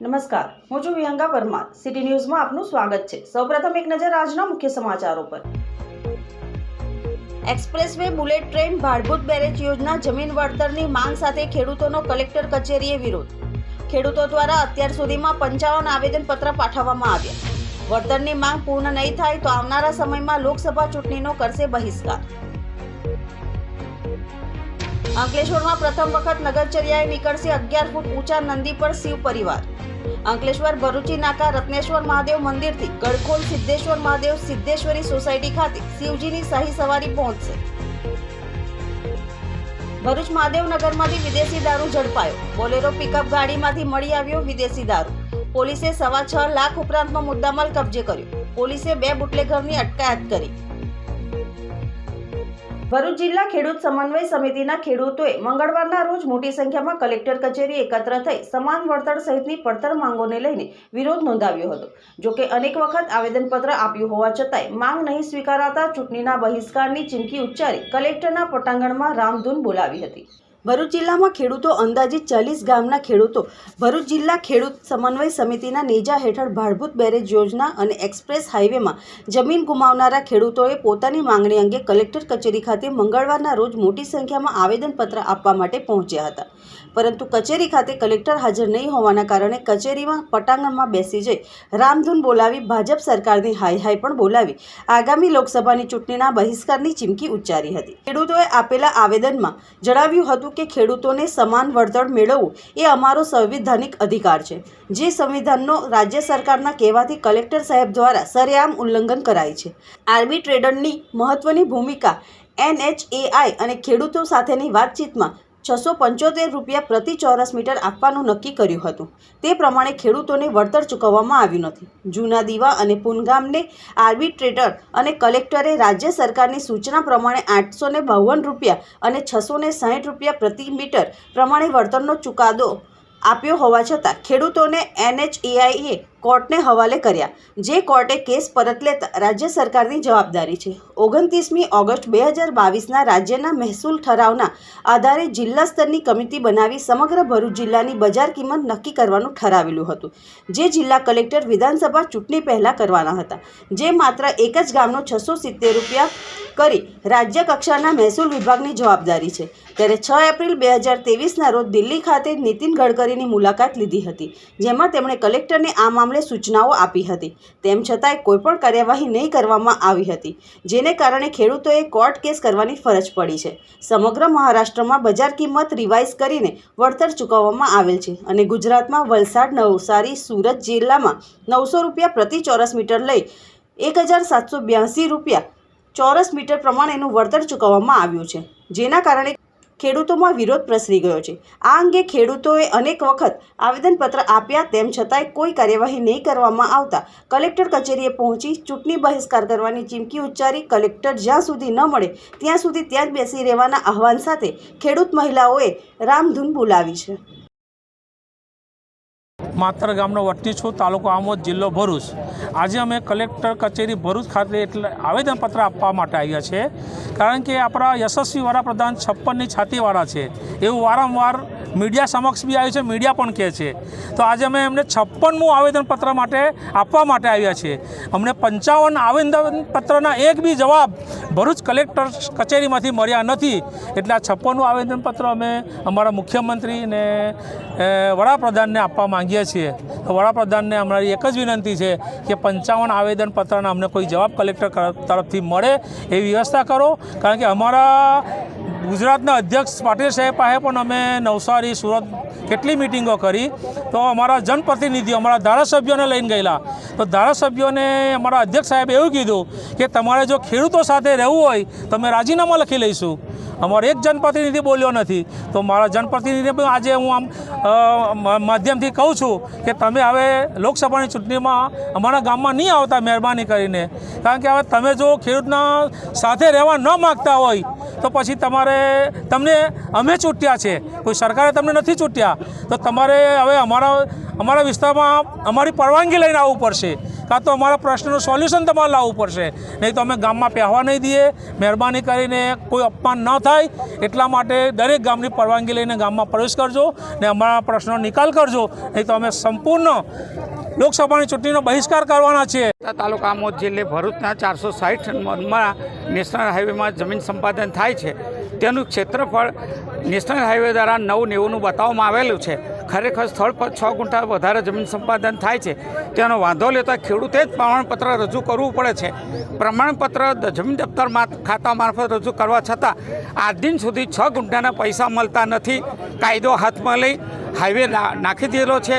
નમસ્કાર, હું છું વિહંગા પરમાર. સિટી ન્યૂઝમાં આપનું સ્વાગત છે. સૌપ્રથમ એક નજર આજના મુખ્ય સમાચારો પર. Expressway bullet train Bhadbhut barrage યોજના જમીન વળતરની માંગ સાથે ખેડૂતોનો કલેક્ટર કચેરીએ વિરોધ. ખેડૂતો દ્વારા અત્યાર સુધીમાં પંચાવન આવેદનપત્ર પાઠવવામાં આવ્યા. વળતરની માંગ પૂર્ણ નહીં થાય તો આવનારા સમયમાં લોકસભા ચૂંટણીનો કરશે બહિષ્કાર. અંકલેશ્વરમાં પ્રથમ વખત નગરચર્યાએ નીકળશે અગિયાર ફૂટ ઊંચા નંદી પર શિવ પરિવાર. અંકલેશ્વર, ભરૂચી, નાકા, રત્નેશ્વર મહાદેવ મંદિરથી ગળકોલ સિદ્ધેશ્વર મહાદેવ સિદ્ધેશ્વરી સોસાયટી ખાતે શિવજીની શાહી સવારી પહોંચશે. ભરૂચ મહાદેવનગરમાંથી વિદેશી દારૂ ઝડપાયો. બોલેરો પિકઅપ ગાડીમાંથી મળી આવ્યો વિદેશી દારૂ. પોલીસે સવા છ લાખ ઉપરાંતનો મુદ્દામાલ કબજે કર્યો. પોલીસે બે બુટલેગરની અટકાયત કરી. ભરૂચ જિલ્લા ખેડૂત સમન્વય સમિતિના ખેડૂતોએ મંગળવારના રોજ મોટી સંખ્યામાં કલેક્ટર કચેરી એકત્ર થઈ સમાન વળતર સહિતની પડતર માંગોને લઈને વિરોધ નોંધાવ્યો હતો. જોકે અનેક વખત આવેદનપત્ર આપ્યું હોવા છતાંય માંગ નહીં સ્વીકારાતા ચૂંટણીના બહિષ્કારની ચીમકી ઉચ્ચારી કલેક્ટરના પટાંગણમાં રામધૂન બોલાવી હતી. ભરૂચ જિલ્લામાં ખેડૂતો અંદાજિત ચાલીસ ગામના ખેડૂતો, ભરૂચ જિલ્લા ખેડૂત સમન્વય સમિતિના નેજા હેઠળ ભાડભૂત બેરેજ યોજના અને એક્સપ્રેસ હાઇવેમાં જમીન ગુમાવનારા ખેડૂતોએ પોતાની માંગણી અંગે કલેક્ટર કચેરી ખાતે મંગળવારના રોજ મોટી સંખ્યામાં આવેદનપત્ર આપવા માટે પહોંચ્યા હતા. પરંતુ કચેરી ખાતે કલેક્ટર હાજર નહીં હોવાના કારણે કચેરીમાં પટાંગણમાં બેસી જઈ રામધૂન બોલાવી ભાજપ સરકારની હાય હાય પણ બોલાવી આગામી લોકસભાની ચૂંટણીના બહિષ્કારની ચીમકી ઉચ્ચારી હતી. ખેડૂતોએ આપેલા આવેદનમાં જણાવ્યું હતું કે ખેડૂતોને સમાન વળતર મેળવવું એ અમારો સંવિધાનિક અધિકાર છે, જે સંવિધાનનો રાજ્ય સરકારના કહેવાથી કલેક્ટર સાહેબ દ્વારા સરેઆમ ઉલ્લંઘન કરાય છે. આર્બી ટ્રેડરની મહત્વની ભૂમિકા એનએચએઆઈ અને ખેડૂતો સાથેની વાતચીતમાં છસો પંચોતેર રૂપિયા પ્રતિ ચોરસ મીટર આપવાનું નક્કી કર્યું હતું. તે પ્રમાણે ખેડૂતોને વળતર ચૂકવવામાં આવ્યું નથી. જૂના દીવા અને પુનગામને આર્બિટ્રેટર અને કલેક્ટરે રાજ્ય સરકારની સૂચના પ્રમાણે આઠસો ને બાવન રૂપિયા અને છસો ને સાહીઠ રૂપિયા પ્રતિ મીટર પ્રમાણે વળતરનો ચુકાદો આપ્યો હોવા છતાં ખેડૂતોને એનએચએઆઈએ કોર્ટને હવાલે કર્યા. જે કોર્ટે કેસ પરત લેતા રાજ્ય સરકારની જવાબદારી છે. ઓગણત્રીસમી ઓગસ્ટ બે હજાર બાવીસના રાજ્યના મહેસૂલ ઠરાવના આધારે જિલ્લા સ્તરની કમિટી બનાવી સમગ્ર ભરૂચ જિલ્લાની બજાર કિંમત નક્કી કરવાનું ઠરાવેલું હતું. જે જિલ્લા કલેક્ટર વિધાનસભા ચૂંટણી પહેલાં કરવાના હતા. જે માત્ર એક જ ગામનો છસો સિત્તેર રૂપિયા કરી રાજ્ય કક્ષાના મહેસૂલ વિભાગની જવાબદારી છે. ત્યારે છ એપ્રિલ બે હજાર તેવીસના રોજ દિલ્હી ખાતે નીતિન ગડકરીની મુલાકાત લીધી હતી, જેમાં તેમણે કલેક્ટરને આ મામલે સૂચનાઓ આપી હતી. તેમ છતાંય કોઈપણ કાર્યવાહી નહીં કરવામાં આવી હતી, જેને કારણે ખેડૂતોએ કોર્ટ કેસ કરવાની ફરજ પડી છે. સમગ્ર મહારાષ્ટ્રમાં બજાર કિંમત રિવાઇઝ કરીને વળતર ચૂકવવામાં આવેલ છે અને ગુજરાતમાં વલસાડ, નવસારી, સુરત જિલ્લામાં નવસો રૂપિયા પ્રતિ ચોરસ મીટર લઈ એક હજાર સાતસો બ્યાસી રૂપિયા ચોરસ મીટર પ્રમાણેનું વળતર ચૂકવવામાં આવ્યું છે, જેના કારણે ખેડૂતોમાં વિરોધ પ્રસરી ગયો છે. આ અંગે ખેડૂતોએ અનેક વખત આવેદનપત્ર આપ્યા, તેમ છતાંય કોઈ કાર્યવાહી નહીં કરવામાં આવતા. કલેક્ટર કચેરીએ પહોંચી ચૂંટણી બહિષ્કાર કરવાની ચીમકી ઉચ્ચારી કલેક્ટર જ્યાં સુધી ન મળે, ત્યાં સુધી ત્યાં જ બેસી રહેવાના આહવાન સાથે ખેડૂત મહિલાઓએ રામધૂન બોલાવી છે. માતર ગામનો વતની છું, તાલુકો આમોદ, જિલ્લો ભરૂચ. આજે અમે કલેક્ટર કચેરી ભરૂચ ખાતે એટલે આવેદનપત્ર આપવા માટે આવ્યા છે. કારણ કે આપણા યશસ્વી વડાપ્રધાન છપ્પનની છાતીવાળા છે. એવું વારંવાર મીડિયા સમક્ષ બી આવ્યું છે, મીડિયા પણ કહે છે. તો આજે અમે એમને છપ્પનમું આવેદનપત્ર માટે આપવા માટે આવ્યા છીએ. અમને પંચાવન આવેદનપત્રના એક બી જવાબ ભરૂચ કલેક્ટર કચેરીમાંથી મળ્યા નથી. એટલે આ છપ્પનનું આવેદનપત્ર અમે અમારા મુખ્યમંત્રી ને વડાપ્રધાનને આપવા માંગીએ છીએ. તો વડાપ્રધાનને અમારી એક જ વિનંતી છે કે પંચાવન આવેદનપત્રના અમને કોઈ જવાબ કલેક્ટર તરફથી મળે એવી વ્યવસ્થા કરો. કારણ કે અમારા ગુજરાતના અધ્યક્ષ પાટીલ સાહેબ પાસે પણ અમે નવસારી, સુરત કેટલી મિટિંગો કરી. તો અમારા જનપ્રતિનિધિઓ, અમારા ધારાસભ્યોને લઈને ગયેલા. તો ધારાસભ્યોને અમારા અધ્યક્ષ સાહેબે એવું કીધું કે તમારે જો ખેડૂતો સાથે રહેવું હોય, તો અમે રાજીનામા લખી લઈશું. અમારો એક જનપ્રતિનિધિ બોલ્યો નથી. તો મારા જનપ્રતિનિધિ પણ આજે હું આમ માધ્યમથી કહું છું કે તમે હવે લોકસભાની ચૂંટણીમાં અમારા ગામમાં નહીં આવતા મહેરબાની કરીને. કારણ કે હવે તમે જો ખેડૂતના સાથે રહેવા ન માગતા હોય, તો પછી તમારે તમને, અમે ચૂંટ્યા છે. કોઈ સરકારે તમને નથી ચૂંટ્યા? તો તમારે હવે અમારા અમારા વિસ્તારમાં અમારી પરવાનગી લઈને આવવું પડશે. કાં તો અમારા પ્રશ્નનું સોલ્યુશન તમારે લાવવું પડશે. નહીં તો અમે ગામમાં પહેવા નહીં દઈએ. મહેરબાની કરીને કોઈ અપમાન ન થાય. એટલા માટે દરેક ગામની પરવાનગી લઈને ગામમાં પ્રવેશ કરજો ને અમારા પ્રશ્નનો નિકાલ કરજો. નહીં તો અમે સંપૂર્ણ લોકસભાની ચૂંટણીનો બહિષ્કાર કરવાના છીએ તાલુકા આમોદ જિલ્લે ભરૂચના ચારસો સાહીઠ મનમાં નેશનલ હાઈવેમાં જમીન સંપાદન થાય છે. તેનું ક્ષેત્રફળ નેશનલ હાઈવે દ્વારા નવ નેવુંનું બતાવવામાં આવેલું છે. ખરેખર સ્થળ પર છ ગુંઠા વધારે જમીન સંપાદન થાય છે. તેનો વાંધો લેતા ખેડૂતે જ પ્રમાણપત્ર રજૂ કરવું પડે છે. પ્રમાણપત્ર જમીન દફતર ખાતા મારફત રજૂ કરવા છતાં આજ દિન સુધી છ ગુંઠાના પૈસા મળતા નથી. કાયદો હાથમાં લઈ હાઈવે નાખી દીધેલો છે.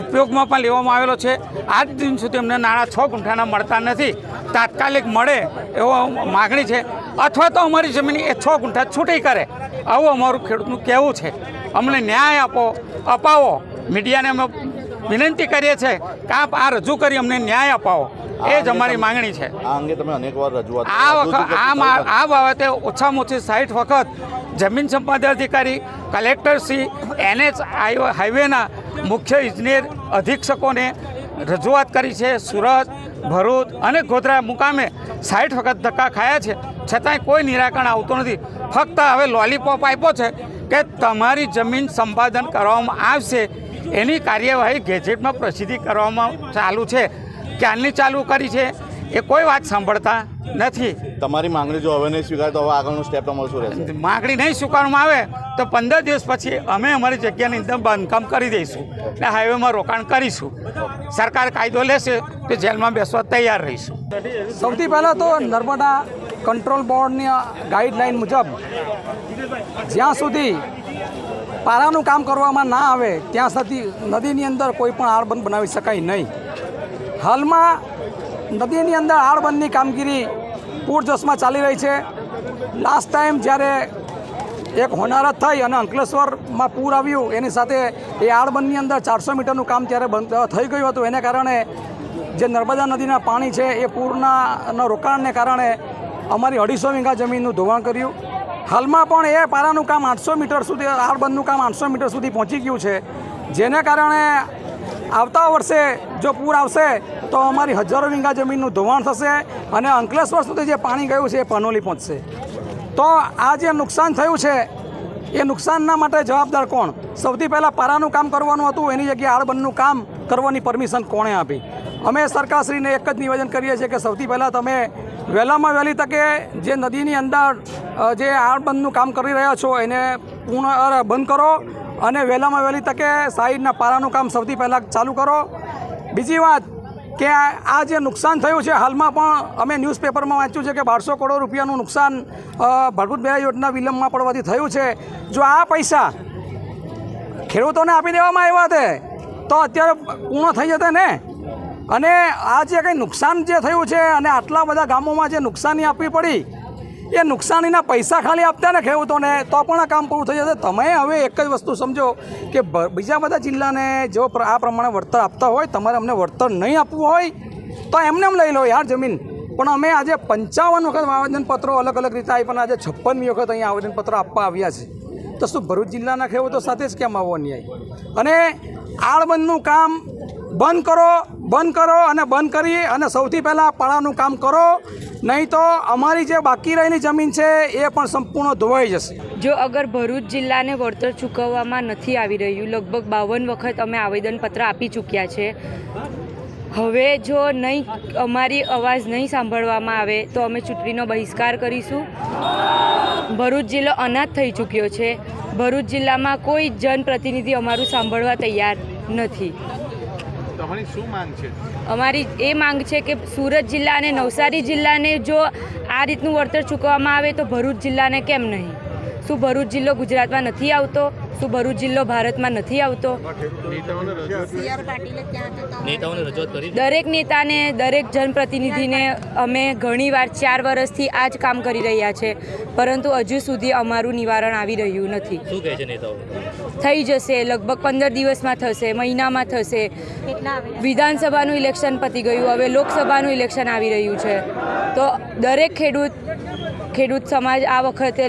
ઉપયોગમાં પણ લેવામાં આવેલો છે. આજ દિન સુધી અમને નાણાં છ ગુંઠાના મળતા નથી. તાત્કાલિક મળે એવો માગણી છે. અથવા તો અમારી જમીન એ છ ગુંઠા છૂટી કરે. આવું અમારું ખેડૂતનું કહેવું છે. અમને ન્યાય આપો અપાવો. મીડિયાને અમે વિનંતી કરીએ છીએ કે આપ આ રજૂ કરી અમને ન્યાય અપાવો. એ જ અમારી માંગણી છે. આ અંગે તમે અનેકવાર રજૂઆત આ વખત આ આ બાબતે ઓછામાં ઓછી સાઠ વખત જમીન સંપાદન અધિકારી કલેક્ટરશ્રી એનએચ હાઈવેના મુખ્ય ઇજનેર અધિક્ષકોને રજૂઆત કરી છે. સુરત, ભરૂચ અને ગોધરા મુકામે સાઠ વખત ધક્કા ખાયા છે. છતાંય કોઈ નિરાકરણ આવતું નથી. ફક્ત હવે લોલીપોપ આપ્યો છે કે તમારી જમીન સંપાદન કરવામાં આવશે. એની કાર્યવાહી ગેજેટમાં પ્રસિદ્ધિ કરવામાં ચાલુ છે. ક્યારની ચાલુ કરી છે? એ કોઈ વાત સાંભળતા નથી. તમારી માંગણી જો હવે નહીં સ્વીકારે તો હવે આગળનું સ્ટેપ તમારું શું રહેશે. માંગણી નહીં સ્વીકારવામાં આવે તો પંદર દિવસ પછી અમે અમારી જગ્યાની અંદર બાંધકામ કરી દઈશું ને હાઈવેમાં રોકાણ કરીશું. સરકાર કાયદો લેશે તો જેલમાં બેસવા તૈયાર રહીશું. સૌથી પહેલાં તો નર્મદા કંટ્રોલ બોર્ડની ગાઈડલાઈન મુજબ જ્યાં સુધી પારાનું કામ કરવામાં ના આવે ત્યાં સુધી નદીની અંદર કોઈ પણ આળબંધ બનાવી શકાય નહીં. હાલમાં નદીની અંદર આળબંધની કામગીરી પૂરજોશમાં ચાલી રહી છે. લાસ્ટ ટાઈમ જ્યારે એક હોનારત થઈ અને અંકલેશ્વરમાં પૂર આવ્યું, એની સાથે એ આળબંધની અંદર ચારસો મીટરનું કામ ત્યારે બંધ થઈ ગયું હતું. એને કારણે જે નર્મદા નદીના પાણી છે, એ પૂરના રોકાણને કારણે અમારી અઢીસો વીઘા જમીનનું ધોવાણ કર્યું. હાલમાં પણ એ પારાનું કામ આઠસો મીટર સુધી આળબંધનું કામ આઠસો મીટર સુધી પહોંચી ગયું છે. જેને કારણે આવતા વર્ષે જો પૂર આવશે, તો અમારી હજારો વીંગા જમીનનું ધોવાણ થશે અને અંકલેશ્વર સુધી જે પાણી ગયું છે એ પનોલી પહોંચશે. તો આ જે નુકસાન થયું છે, એ નુકસાનના માટે જવાબદાર કોણ? સૌથી પહેલાં પારાનું કામ કરવાનું હતું, એની જગ્યાએ આળબંધનું કામ કરવાની પરમિશન કોણે આપી? અમે સરકારશ્રીને એક જ નિવેદન કરીએ છીએ કે સૌથી પહેલાં તમે વહેલામાં વહેલી તકે જે નદીની અંદર જે આળબંધનું કામ કરી રહ્યા છો, એને પૂર્ણ બંધ કરો. અને વહેલામાં વહેલી તકે સાઈડના પારાનું કામ સૌથી પહેલાં ચાલુ કરો. બીજી વાત કે આ જે નુકસાન થયું છે, હાલમાં પણ અમે ન્યૂઝપેપરમાં વાંચ્યું છે કે બારસો કરોડ રૂપિયાનું નુકસાન ભરભૂત બેરા યોજના વિલંબમાં પડવાથી થયું છે. જો આ પૈસા ખેડૂતોને આપી દેવામાં આવ્યા તે, તો અત્યારે પૂર્ણ થઈ જતા ને? અને આ જે કંઈ નુકસાન જે થયું છે અને આટલા બધા ગામોમાં જે નુકસાની આપવી પડી એ નુકસાનીના પૈસા ખાલી આપતા ને ખેડૂતોને, તો પણ આ કામ પૂરું થઈ જશે. તમે હવે એક જ વસ્તુ સમજો કે બીજા બધા જિલ્લાને જો આ પ્રમાણે વળતર આપતા હોય, તમારે અમને વળતર નહીં આપવું હોય, તો એમને એમ લઈ લો યાર જમીન. પણ અમે આજે પંચાવન વખત આવેદનપત્રો અલગ અલગ રીતે આવી પણ આજે છપ્પનમી વખત અહીંયા આવેદનપત્રો આપવા આવ્યા છે. તો શું ભરૂચ જિલ્લાના ખેડૂતો સાથે જ કેમ આવો અન્યાય? અને આળબંધનું કામ બંધ કરો બંધ કરો અને બંધ કરી અને સૌથી પહેલાં પાળાનું કામ કરો. નહીં તો અમારી જે બાકી રહેલી જમીન છે એ પણ સંપૂર્ણ ધોવાઈ જશે. જો અગર ભરૂચ જિલ્લાને વળતર ચૂકવવામાં નથી આવી રહ્યું, લગભગ બાવન વખત અમે આવેદનપત્ર આપી ચૂક્યા છે. હવે જો નહીં, અમારી અવાજ નહીં સાંભળવામાં આવે, તો અમે ચૂંટણીનો બહિષ્કાર કરીશું. ભરૂચ જિલ્લો અનાથ થઈ ચૂક્યો છે. ભરૂચ જિલ્લામાં કોઈ જનપ્રતિનિધિ અમારું સાંભળવા તૈયાર નથી. તમારી શું માંગ છે? અમારી એ માંગ છે કે સુરત જિલ્લા અને નવસારી જિલ્લાને જો આ રીતનું વળતર ચૂકવવામાં આવે તો ભરૂચ જિલ્લાને કેમ નહીં? શું ભરૂચ જિલ્લો ગુજરાતમાં નથી આવતો? શું ભરૂચ જિલ્લો ભારતમાં નથી આવતો? નેતાઓને રજૂઆત કરી. દરેક નેતાને દરેક જનપ્રતિનિધિને અમે ઘણીવાર ચાર વર્ષથી આ જ કામ કરી રહ્યા છે. પરંતુ હજુ સુધી અમારું નિવારણ આવી રહ્યું નથી. શું કહે છે નેતાઓ? થઈ જશે લગભગ પંદર દિવસમાં થશે મહિનામાં થશે. વિધાનસભાનું ઇલેક્શન પતી ગયું હવે લોકસભાનું ઇલેક્શન આવી રહ્યું છે. તો દરેક ખેડૂત ખેડૂત સમાજ આ વખતે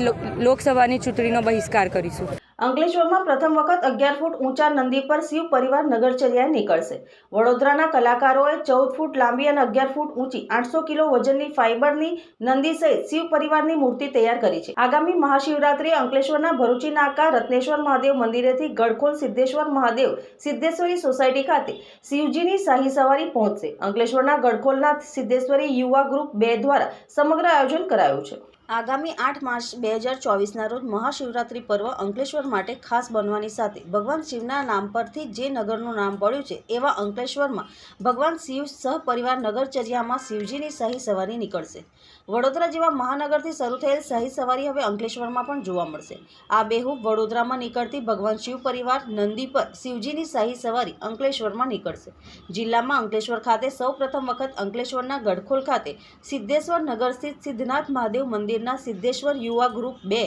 લોકસભાની ચૂંટણીનો બહિષ્કાર કરીશું. અંકલેશ્વરમાં પ્રથમ વખત અગિયાર ફૂટ ઊંચા નંદી પર શિવ પરિવાર નગરચર્યાએ નીકળશે. વડોદરાના કલાકારોએ ચૌદ ફૂટ લાંબી અને અગિયાર ફૂટ ઊંચી આઠસો કિલો વજનની ફાઇબરની નંદી સહિત શિવ પરિવારની મૂર્તિ તૈયાર કરી છે. આગામી મહાશિવરાત્રિએ અંકલેશ્વરના ભરૂચી નાકા, રત્નેશ્વર મહાદેવ મંદિરેથી ગડખોલ સિદ્ધેશ્વર મહાદેવ સિદ્ધેશ્વરી સોસાયટી ખાતે શિવજીની શાહી સવારી પહોંચશે. અંકલેશ્વરના ગડખોલના સિદ્ધેશ્વરી યુવા ગ્રુપ બે દ્વારા સમગ્ર આયોજન કરાયું છે. આગામી આઠ માર્ચ બે હજાર ચોવીસના રોજ મહાશિવરાત્રિ પર્વ અંકલેશ્વર માટે ખાસ બનવાની સાથે ભગવાન શિવના નામ પરથી જે નગરનું નામ પડ્યું છે એવા અંકલેશ્વરમાં ભગવાન શિવ સહપરિવાર નગરચર્યામાં શિવજીની સહી સવારી નીકળશે. વડોદરા જેવા મહાનગરથી શરૂ થયેલ શાહી સવારી હવે અંકલેશ્વરમાં પણ જોવા મળશે. આ બેહૂબ વડોદરામાં નીકળતી ભગવાન શિવ પરિવાર નંદી પર શિવજીની શાહી સવારી અંકલેશ્વરમાં નીકળશે. જિલ્લામાં અંકલેશ્વર ખાતે સૌ પ્રથમ વખત અંકલેશ્વરના ગઢખોલ ખાતે સિદ્ધેશ્વર નગર સ્થિત સિદ્ધનાથ મહાદેવ મંદિરના સિદ્ધેશ્વર યુવા ગ્રુપ બે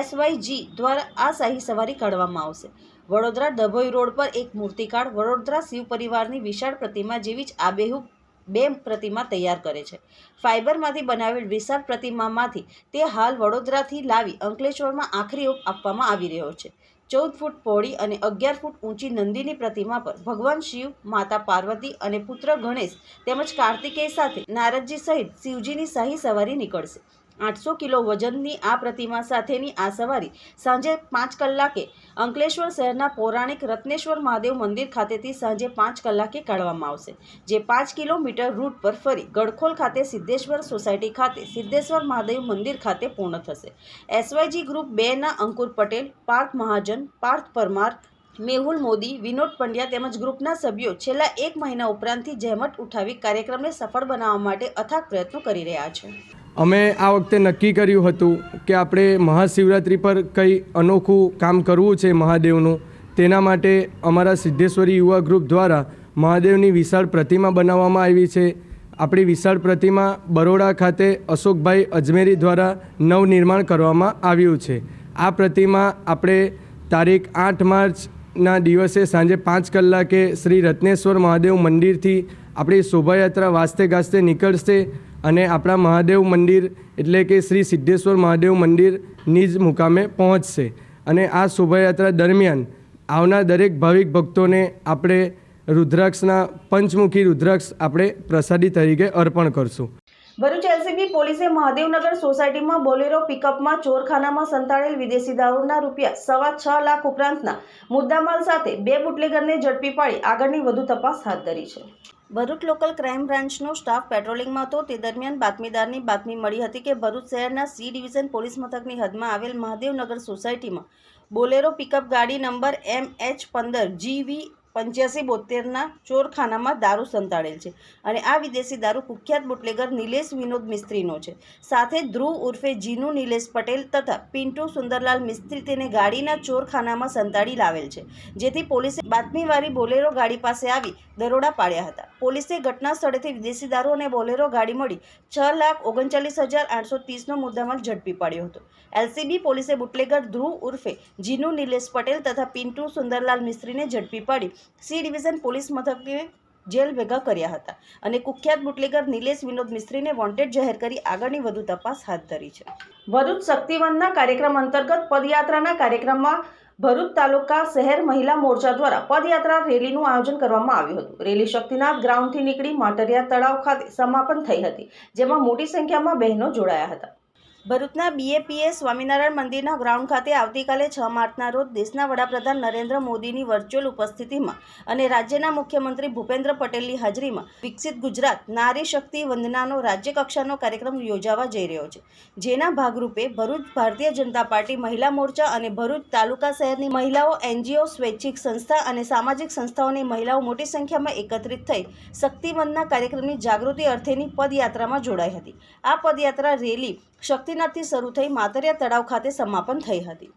એસવાયજી દ્વારા આ શાહી સવારી કાઢવામાં આવશે. વડોદરા ડભોઈ રોડ પર એક મૂર્તિકાળ વડોદરા શિવ પરિવારની વિશાળ પ્રતિમા જેવી જ આબેહૂબ બે પ્રતિમા તૈયાર કરે છે. ફાઇબરમાંથી બનાવેલ વિશાળ પ્રતિમામાંથી તે હાલ વડોદરાથી લાવી અંકલેશ્વરમાં આખરી ઓપ આપવામાં આવી રહ્યો છે. ચૌદ ફૂટ પહોળી અને અગિયાર ફૂટ ઊંચી નંદીની પ્રતિમા પર ભગવાન શિવ, માતા પાર્વતી અને પુત્ર ગણેશ તેમજ કાર્તિકેય સાથે નારદજી સહિત શિવજીની શાહી સવારી નીકળશે. આઠસો કિલો વજનની આ પ્રતિમા સાથેની આ સવારી સાંજે પાંચ કલાકે અંકલેશ્વર શહેરના પૌરાણિક રત્નેશ્વર મહાદેવ મંદિર ખાતેથી સાંજે પાંચ કલાકે કાઢવામાં આવશે, જે પાંચ કિલોમીટર રૂટ પર ફરી ગડખોલ ખાતે સિદ્ધેશ્વર સોસાયટી ખાતે સિદ્ધેશ્વર મહાદેવ મંદિર ખાતે પૂર્ણ થશે. એસવાયજી ગ્રુપ બેના અંકુર પટેલ, પાર્થ મહાજન, પાર્થ પરમાર મેહુલ મોદી, વિનોદ પંડ્યા તેમજ ગ્રુપના સભ્યો છેલ્લા એક મહિના ઉપરાંતથી જહેમત ઉઠાવી કાર્યક્રમને સફળ બનાવવા માટે અથાગ પ્રયત્નો કરી રહ્યા છે. અમે આ વખતે નક્કી કર્યું હતું કે આપણે મહાશિવરાત્રિ પર કંઈ અનોખું કામ કરવું છે મહાદેવનું. તેના માટે અમારા સિદ્ધેશ્વરી યુવા ગ્રુપ દ્વારા મહાદેવની વિશાળ પ્રતિમા બનાવવામાં આવી છે. આપણી વિશાળ પ્રતિમા બરોડા ખાતે અશોકભાઈ અજમેરી દ્વારા નવનિર્માણ કરવામાં આવ્યું છે. આ પ્રતિમા આપણે તારીખ આઠ માર્ચના દિવસે સાંજે પાંચ કલાકે શ્રી રત્નેશ્વર મહાદેવ મંદિરથી આપણી શોભાયાત્રા વાસ્તે ગાસ્તે નીકળશે અને આપણા મહાદેવ મંદિર એટલે કે શ્રી સિદ્ધેશ્વર મહાદેવ મંદિરની જ મુકામે પહોંચશે. અને આ શોભાયાત્રા દરમિયાન આવનાર દરેક ભાવિક ભક્તોને આપણે રુદ્રાક્ષના પંચમુખી રુદ્રાક્ષ આપણે પ્રસાદી તરીકે અર્પણ કરશું. ભરૂચ એલસીબી પોલીસે મહાદેવનગર સોસાયટીમાં બોલેરો પિકઅપમાં ચોરખાનામાં સંતાડેલ વિદેશી દારૂના રૂપિયા સવા છ લાખ ઉપરાંતના મુદ્દામાલ સાથે બે બુટલેગરને ઝડપી પાડી આગળની વધુ તપાસ હાથ ધરી છે. ભરૂચ લોકલ ક્રાઇમ બ્રાન્ચનો સ્ટાફ પેટ્રોલિંગમાં હતો. તે દરમિયાન બાતમીદારની બાતમી મળી હતી કે ભરૂચ શહેરના સી ડિવિઝન પોલીસ મથકની હદમાં આવેલ મહાદેવનગર સોસાયટીમાં બોલેરો પિકઅપ ગાડી નંબર એમ એચ પંદર જીવી પંચ્યાસી બોતેરના ચોરખાનામાં દારૂ સંતાડેલ છે અને આ વિદેશી દારૂ કુખ્યાત બુટલેગર નિલેશ વિનોદ મિસ્ત્રીનો છે. સાથે ધ્રુવ ઉર્ફે જીનુ નિલેશ પટેલ તથા પિન્ટુ સુંદરલાલ મિસ્ત્રી તેને ગાડીના ચોરખાનામાં સંતાડી લાવેલ છે. જેથી પોલીસે બાતમીવાળી બોલેરો ગાડી પાસે આવી દરોડા પાડ્યા હતા. પોલીસે ઘટના સ્થળેથી વિદેશી દારૂ અને બોલેરો ગાડી મળી છ લાખ ઓગણચાલીસ હજાર આઠસો ત્રીસનો મુદ્દામાલ ઝડપી પાડ્યો હતો. એલસીબી પોલીસે બુટલેગર ધ્રુવ ઉર્ફે જીનુ નિલેશ પટેલ તથા પિન્ટુ સુંદરલાલ મિસ્ત્રીને ઝડપી પાડી સી ડિવિઝન પોલીસ મથકે જેલ ભેગા કર્યા હતા અને કુખ્યાત બુટલેગર નિલેશ વિનોદ મિસ્ત્રીને વોન્ટેડ જાહેર કરી આગળની વધુ તપાસ હાથ ધરી છે. ભરૂચ શક્તિવનના કાર્યક્રમ અંતર્ગત પદયાત્રાના કાર્યક્રમમાં ભરૂચ તાલુકા શહેર મહિલા મોરચા દ્વારા પદયાત્રા રેલીનું આયોજન કરવામાં આવ્યું હતું. રેલી શક્તિનાથ ગ્રાઉન્ડથી નીકળી માટરિયા તળાવ ખાતે સમાપન થઈ હતી, જેમાં મોટી સંખ્યામાં બહેનો જોડાયા હતા. ભરૂચના બીએપીએસ સ્વામિનારાયણ મંદિરના ગ્રાઉન્ડ ખાતે આવતીકાલે છ માર્ચના રોજ દેશના વડાપ્રધાન નરેન્દ્ર મોદીની વર્ચ્યુઅલ ઉપસ્થિતિમાં અને રાજ્યના મુખ્યમંત્રી ભૂપેન્દ્ર પટેલની હાજરીમાં વિકસિત ગુજરાત, નારી શક્તિ વંદનાનો રાજ્ય કક્ષાનો કાર્યક્રમ યોજાવા જઈ રહ્યો છે. જેના ભાગરૂપે ભરૂચ ભારતીય જનતા પાર્ટી મહિલા મોરચા અને ભરૂચ તાલુકા શહેરની મહિલાઓ એનજીઓ, સ્વૈચ્છિક સંસ્થા અને સામાજિક સંસ્થાઓની મહિલાઓ મોટી સંખ્યામાં એકત્રિત થઈ શક્તિવંદના કાર્યક્રમની જાગૃતિ અર્થેની પદયાત્રામાં જોડાઈ હતી. આ પદયાત્રા રેલી શક્તિનાથથી શરૂ થઈ માતરિયા તળાવ ખાતે સમાપન થઈ હતી.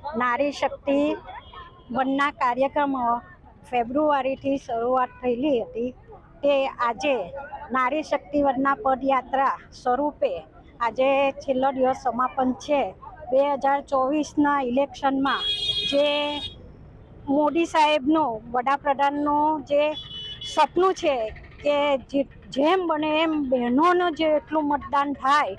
નારી શક્તિ વનના કાર્યક્રમો ફેબ્રુઆરીથી શરૂઆત થયેલી હતી. તે આજે નારી શક્તિ વનના પદયાત્રા સ્વરૂપે આજે છેલ્લો દિવસ સમાપન છે. બે હજાર ચોવીસના ઇલેક્શનમાં જે મોદી સાહેબનું વડાપ્રધાનનું જે સપનું છે કે જેમ બને એમ બહેનોનું જે એટલું મતદાન થાય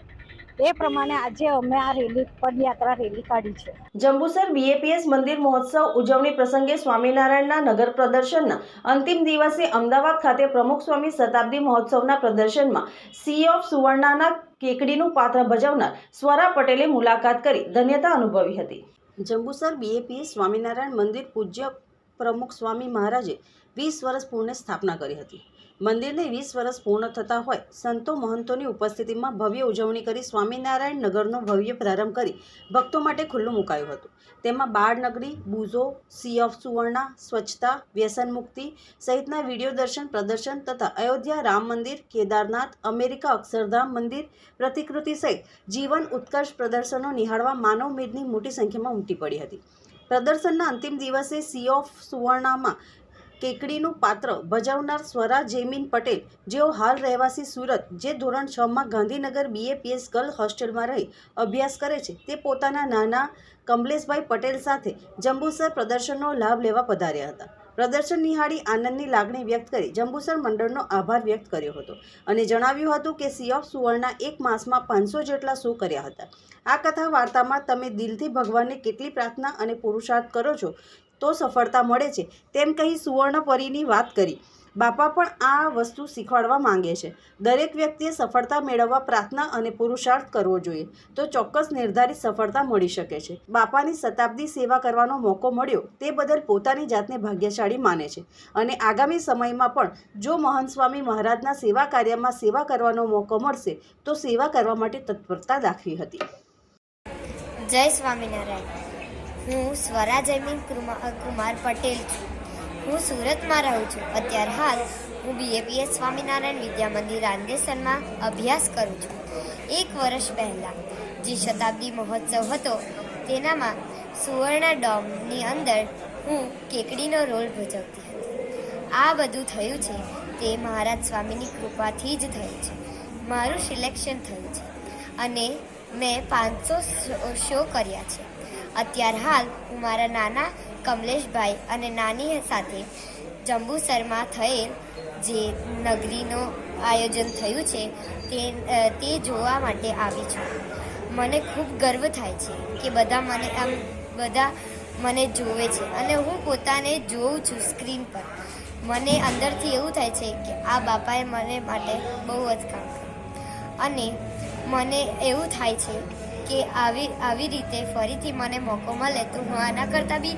એ પ્રમાણે આજે અમે આ રેલી પદયાત્રા રેલી કાઢી છે. જંબુસર બીએપીએસ મંદિર મહોત્સવ ઉજવણી પ્રસંગે સ્વામિનારાયણના નગર પ્રદર્શનના અંતિમ દિવસે અમદાવાદ ખાતે પ્રમુખ સ્વામી શતાબ્દી મહોત્સવના પ્રદર્શનમાં સી ઓફ સુવર્ણાના કેકડીનું પાત્ર ભજવનાર સ્વરા પટેલે મુલાકાત કરી ધન્યતા અનુભવી હતી. જંબુસર બીએપીએસ સ્વામિનારાયણ મંદિર પૂજ્ય પ્રમુખ સ્વામી મહારાજે વીસ વર્ષ પૂર્ણ સ્થાપના કરી હતી. મંદિરને વીસ વર્ષ પૂર્ણ થતા હોય. સંતો મહંતોની ઉપસ્થિતિમાં ભવ્ય ઉજવણી કરી સ્વામિનારાયણ નગરનો ભવ્ય પ્રારંભ કરી ભક્તો માટે ખુલ્લું મુકાયું હતું. તેમાં બાળનગરી બુઝો, સી ઓફ સુવર્ણા, સ્વચ્છતા, વ્યસન મુક્તિ સહિતના વીડિયો દર્શન, પ્રદર્શન તથા અયોધ્યા રામ મંદિર, કેદારનાથ, અમેરિકા અક્ષરધામ મંદિર, પ્રતિકૃતિ સહિત જીવન ઉત્કર્ષ પ્રદર્શનો નિહાળવા માનવ મેદની મોટી સંખ્યામાં ઉમટી પડી હતી. પ્રદર્શનના અંતિમ દિવસે સી ઓફ સુવર્ણામાં કેકડીનું પાત્ર ભજવનાર સ્વરા જેમીન પટેલ, જેઓ હાલ રહેવાસી સુરત, જે ધોરણ છમાં ગાંધીનગર બીએપીએસ ગર્લ હોસ્ટેલમાં રહી, અભ્યાસ કરે છે. તે પોતાના નાના કમલેશભાઈ પટેલ સાથે જંબુસર પ્રદર્શનનો લાભ લેવા પધાર્યા હતા. પ્રદર્શન નિહાળી આનંદની લાગણી વ્યક્ત કરી જંબુસર મંડળનો આભાર વ્યક્ત કર્યો હતો અને જણાવ્યું હતું કે સી ઓફ સુવર્ણા એક માસમાં પાંચસો જેટલા શો કર્યા હતા. આ કથા વાર્તામાં તમે દિલથી ભગવાનને કેટલી પ્રાર્થના અને પુરુષાર્થ કરો છો? તો સફળતા મળે છે. તેમ કહી સુવર્ણપરીની વાત કરી. બાપા પણ આ વસ્તુ શીખવાડવા માંગે છે. દરેક વ્યક્તિએ સફળતા મેળવવા પ્રાર્થના અને પુરુષાર્થ કરવો જોઈએ, તો ચોક્કસ નિર્ધારિત સફળતા મળી શકે છે. બાપાની શતાબ્દી સેવા કરવાનો મોકો મળ્યો, તે બદલ પોતાની જાતને ભાગ્યશાળી માને છે. અને આગામી સમયમાં પણ, જો મહંત સ્વામી મહારાજના સેવા કાર્યમાં સેવા કરવાનો મોકો મળશે, તો સેવા કરવા માટે તત્પરતા દાખવી હતી. જય સ્વામિનારાયણ. હું સ્વરાજ અમીન કુમા- કુમાર પટેલ છું. હું સુરતમાં રહું છું. અત્યાર હાલ હું બીએપીએસ સ્વામિનારાયણ વિદ્યા મંદિર રાંદેસરમાં અભ્યાસ કરું છું. એક વર્ષ પહેલાં જે શતાબ્દી મહોત્સવ હતો, તેનામાં સુવર્ણ ડોમની અંદર હું કેકડીનો રોલ ભજવતી હતી. આ બધું થયું છે, તે મહારાજ સ્વામીની કૃપાથી જ થયું છે. મારું સિલેક્શન થયું છે અને મેં પાંચસો શો કર્યા છે. અત્યાર હાલ હું મારા નાના કમલેશભાઈ અને નાની સાથે જંબુસરમાં થયેલ જે નગરીનું આયોજન થયું છે તે તે જોવા માટે આવી છું. મને ખૂબ ગર્વ થાય છે કે બધા મને આમ, બધા મને જોવે છે અને હું પોતાને જોઉં છું સ્ક્રીન પર. મને અંદરથી એવું થાય છે કે આ બાપાએ મને માટે બહુ જ કામ કર્યું. અને મને એવું થાય છે કે આવી આવી રીતે ફરીથી મને મોકો મળે તો હું આના કરતાં બી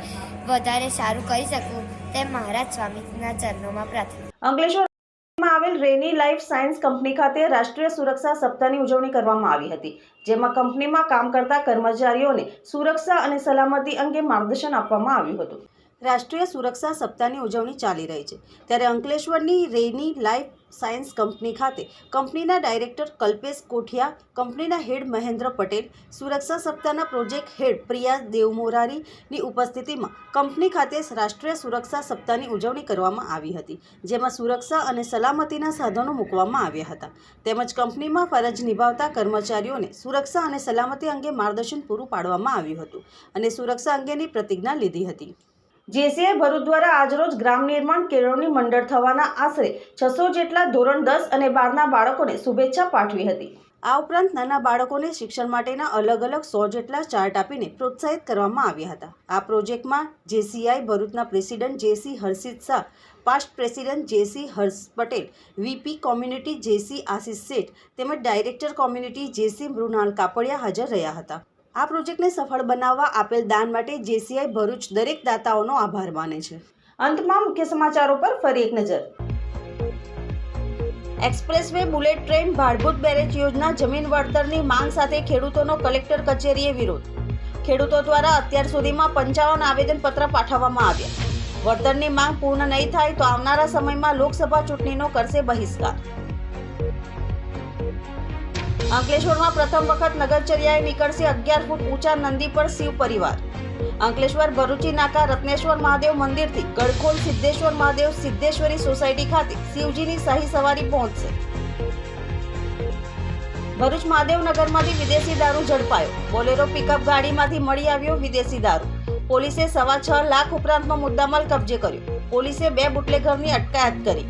વધારે સારું કરી શકું તેમ મહારાજ સ્વામીના ચરણોમાં પ્રાર્થના અંકલેશ્વરમાં આવેલ રેની લાઈફ સાયન્સ કંપની ખાતે રાષ્ટ્રીય સુરક્ષા સપ્તાહની ઉજવણી કરવામાં આવી હતી, જેમાં કંપનીમાં કામ કરતા કર્મચારીઓને સુરક્ષા અને સલામતી અંગે માર્ગદર્શન આપવામાં આવ્યું હતું. રાષ્ટ્રીય સુરક્ષા સપ્તાહની ઉજવણી ચાલી રહી છે, ત્યારે અંકલેશ્વરની રેની લાઈફ સાયન્સ કંપની ખાતે કંપનીના ડાયરેક્ટર કલ્પેશ કોઠિયા, કંપનીના હેડ મહેન્દ્ર પટેલ, સુરક્ષા સપ્તાહના પ્રોજેક્ટ હેડ પ્રિયા દેવમોરારીની ઉપસ્થિતિમાં કંપની ખાતે રાષ્ટ્રીય સુરક્ષા સપ્તાહની ઉજવણી કરવામાં આવી હતી, જેમાં સુરક્ષા અને સલામતીના સાધનો મૂકવામાં આવ્યા હતા. તેમજ કંપનીમાં ફરજ નિભાવતા કર્મચારીઓને સુરક્ષા અને સલામતી અંગે માર્ગદર્શન પૂરું પાડવામાં આવ્યું હતું અને સુરક્ષા અંગેની પ્રતિજ્ઞા લીધી હતી. જેસીઆઈ ભરૂચ દ્વારા આજરોજ ગ્રામ નિર્માણ કેળવણી મંડળ થવાના આશરે છસો જેટલા ધોરણ દસ અને બારના બાળકોને શુભેચ્છા પાઠવી હતી. આ ઉપરાંત નાના બાળકોને શિક્ષણ માટેના અલગ અલગ સો જેટલા ચાર્ટ આપીને પ્રોત્સાહિત કરવામાં આવ્યા હતા. આ પ્રોજેક્ટમાં જેસીઆઈ ભરૂચના president JC Harshit Shah, past president JC Harsh Patel, VP community JC Ashish Sheth તેમજ director community JC Mrunal Kapadia હાજર રહ્યા હતા. આ પ્રોજેક્ટને સફળ બનાવવા આપેલ દાન માટે જેસીઆઈ ભરૂચ દરેક દાતાઓનો આભાર માને છે. અંતમાં મુખ્ય સમાચારો પર ફરી એક નજર. Expressway bullet train Bhadbhut barrage યોજના જમીન વળતરની માંગ સાથે ખેડૂતોનો કલેક્ટર કચેરીએ વિરોધ. ખેડૂતો દ્વારા અત્યાર સુધીમાં પંચાવન આવેદનપત્ર પાઠવવામાં આવ્યા. વળતરની માંગ પૂર્ણ નહીં થાય તો આવનારા સમયમાં લોકસભા ચૂંટણીનો કરશે બહિષ્કાર. અંકલેશ્વરમાં પ્રથમ વખત નગરચર્યાએ નીકળશે અગિયાર ફૂટ ઊંચા નંદી પર શિવ પરિવાર. અંકલેશ્વર, ભરૂચી, નાકા, રત્નેશ્વર મહાદેવ મંદિરથી ગડખોલ સિદ્ધેશ્વર મહાદેવ સિદ્ધેશ્વરી સોસાયટી ખાતે શિવજીની શાહી સવારી પહોંચશે. ભરૂચ મહાદેવનગરમાંથી વિદેશી દારૂ ઝડપાયો. બોલેરો પિકઅપ ગાડીમાંથી મળી આવ્યો વિદેશી દારૂ. પોલીસે સવા છ લાખ ઉપરાંતનો મુદ્દામાલ કબજે કર્યો. પોલીસે બે બુટલેઘરની અટકાયત કરી.